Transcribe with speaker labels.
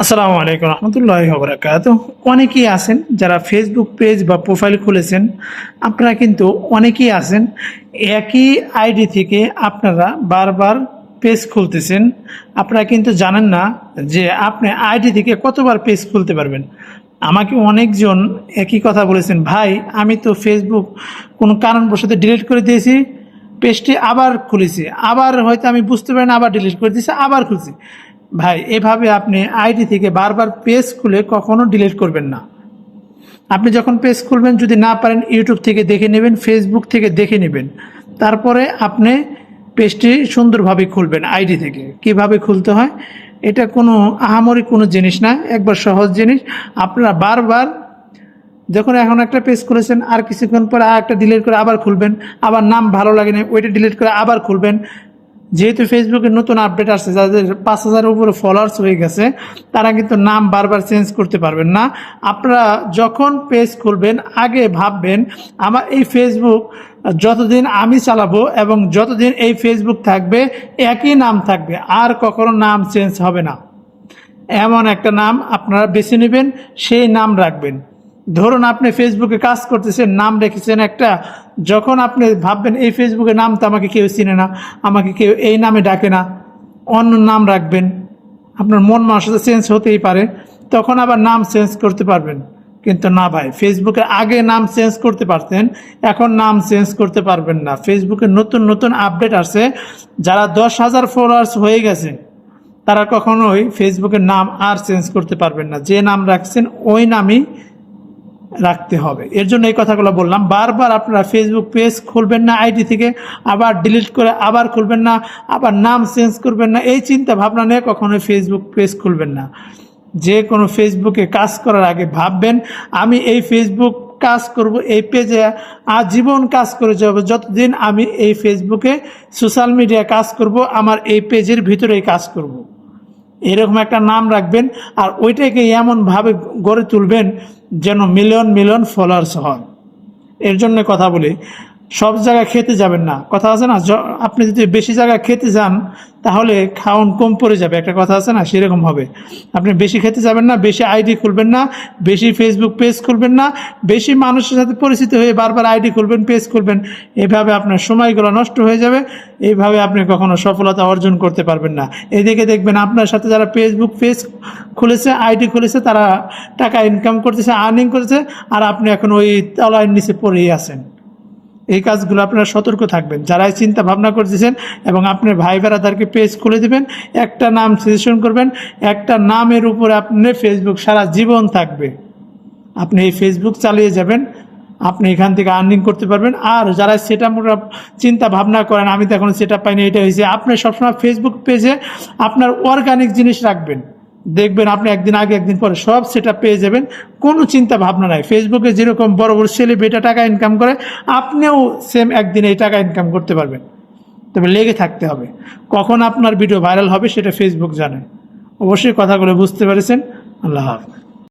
Speaker 1: আসসালামু আলাইকুম রহমতুল্লাহ বরাকাত অনেকেই আছেন যারা ফেসবুক পেজ বা প্রোফাইল খুলেছেন, আপনারা কিন্তু অনেকেই আছেন, একই আইডি থেকে আপনারা বারবার পেজ খুলতেছেন। আপনারা কিন্তু জানেন না যে আপনি আইডি থেকে কতবার পেজ খুলতে পারবেন। আমাকে অনেকজন একই কথা বলেছেন, ভাই, আমি তো ফেসবুক কোনো কারণবশত ডিলিট করে দিয়েছি পেজটি আবার খুলেছি। আবার হয়তো আমি বুঝতে পারি না, আবার ডিলিট করে দিয়েছি, আবার খুলছি। ভাই, এভাবে আপনি আইডি থেকে বারবার পেজ খুলে কখনো ডিলিট করবেন না। আপনি যখন পেজ খুলবেন, যদি না পারেন, ইউটিউব থেকে দেখে নেবেন, ফেসবুক থেকে দেখে নেবেন। তারপরে আপনি পেজটি সুন্দরভাবে খুলবেন আইডি থেকে। কীভাবে খুলতে হয়? এটা কোনো আহামরি কোনো জিনিস না, একবার সহজ জিনিস। আপনারা বারবার যখন এখন একটা পেজ খুলেছেন, আর কিছুক্ষণ পরে আর একটা ডিলিট করে আবার খুলবেন, আবার নাম ভালো লাগে না, ওইটা ডিলিট করে আবার খুলবেন। যেহেতু ফেসবুকে নতুন আপডেট আসছে, যাদের পাঁচ হাজারের উপরে ফলোয়ার্স হয়ে গেছে, তারা কিন্তু নাম বারবার চেঞ্জ করতে পারবেন না। আপনারা যখন পেজ খুলবেন, আগে ভাববেন, আমার এই ফেসবুক যতদিন আমি চালাবো এবং যতদিন এই ফেসবুক থাকবে, একই নাম থাকবে, আর কখনো নাম চেঞ্জ হবে না। এমন একটা নাম আপনারা বেছে নেবেন, সেই নাম রাখবেন। ধরুন আপনি ফেসবুকে কাজ করতেছেন, নাম রেখেছেন একটা, যখন আপনি ভাববেন, এই ফেসবুকে নাম তো আমাকে কেউ চিনে না, আমাকে কেউ এই নামে ডাকে না, অন্য নাম রাখবেন। আপনার মন মানসিকতা চেঞ্জ হতেই পারে, তখন আবার নাম চেঞ্জ করতে পারবেন। কিন্তু না ভাই ফেসবুকে আগে নাম চেঞ্জ করতে পারতেন, এখন নাম চেঞ্জ করতে পারবেন না। ফেসবুকে নতুন নতুন আপডেট আসছে, যারা দশ হাজার ফলোয়ার্স হয়ে গেছে, তারা কখনোই ফেসবুকের নাম আর চেঞ্জ করতে পারবেন না। যে নাম রাখছেন, ওই নামই রাখতে হবে। এর জন্য এই কথাগুলো বললাম। বারবার আপনারা ফেসবুক পেজ খুলবেন না আইডি থেকে আবার ডিলিট করে আবার খুলবেন না, আবার নাম চেঞ্জ করবেন না। এই চিন্তা ভাবনা নিয়ে কখনোই ফেসবুক পেজ খুলবেন না। যে কোনো ফেসবুকে কাজ করার আগে ভাববেন, আমি এই ফেসবুক কাজ করব, এই পেজে আজীবন কাজ করে যাব, যতদিন আমি এই ফেসবুকে সোশ্যাল মিডিয়া কাজ করব, আমার এই পেজের ভিতরেই কাজ করব। এরকম একটা নাম রাখবেন আর ওইটাকে এমনভাবে গড়ে তুলবেন যেন মিলিয়ন মিলিয়ন ফলোয়ার্স হয়। এর জন্য কথা বলি। সব জায়গায় খেতে যাবেন না। কথা আছে না? আপনি যদি বেশি জায়গায় খেতে যান, তাহলে খাওন কম পড়ে যাবে। একটা কথা আছে না? সেরকম হবে। আপনি বেশি খেতে যাবেন না, বেশি আইডি খুলবেন না, বেশি ফেসবুক পেজ খুলবেন না, বেশি মানুষের সাথে পরিচিত হয়ে বারবার আইডি খুলবেন পেজ খুলবেন, এভাবে আপনার সময়গুলো নষ্ট হয়ে যাবে। এইভাবে আপনি কখনো সফলতা অর্জন করতে পারবেন না। এদিকে দেখবেন আপনার সাথে যারা ফেসবুক পেজ খুলেছে, আইডি খুলেছে, তারা টাকা ইনকাম করতেছে আর্নিং করেছে আর আপনি এখন ওই তলার নিচে পড়েই আছেন। এই কাজগুলো আপনারা সতর্ক থাকবেন। যারাই চিন্তা ভাবনা করতেছেন এবং আপনার ভাই বেড়াদারকে পেজ খুলে দেবেন, একটা নাম সাজেশন করবেন, একটা নামের উপরে আপনি ফেসবুক সারা জীবন থাকবে। আপনি এই ফেসবুক চালিয়ে যাবেন, আপনি এখান থেকে আর্নিং করতে পারবেন। আর যারা সেটা চিন্তা ভাবনা করেন, আমি তো এখন সেটা পাইনি, এটা হয়েছে আপনি সবসময় ফেসবুক পেজে আপনার অর্গানিক জিনিস রাখবেন। দেখবেন আপনি একদিন আগে, একদিন পরে সব সেটা পেয়ে যাবেন। কোনো চিন্তা ভাবনা নাই। ফেসবুকে যেরকম বড় বড় বেটা টাকা ইনকাম করে, আপনিও সেম একদিন এই টাকা ইনকাম করতে পারবেন। তবে লেগে থাকতে হবে। কখন আপনার ভিডিও ভাইরাল হবে সেটা ফেসবুক জানে। অবশ্যই কথাগুলো বুঝতে পেরেছেন। আল্লাহ হাফিজ।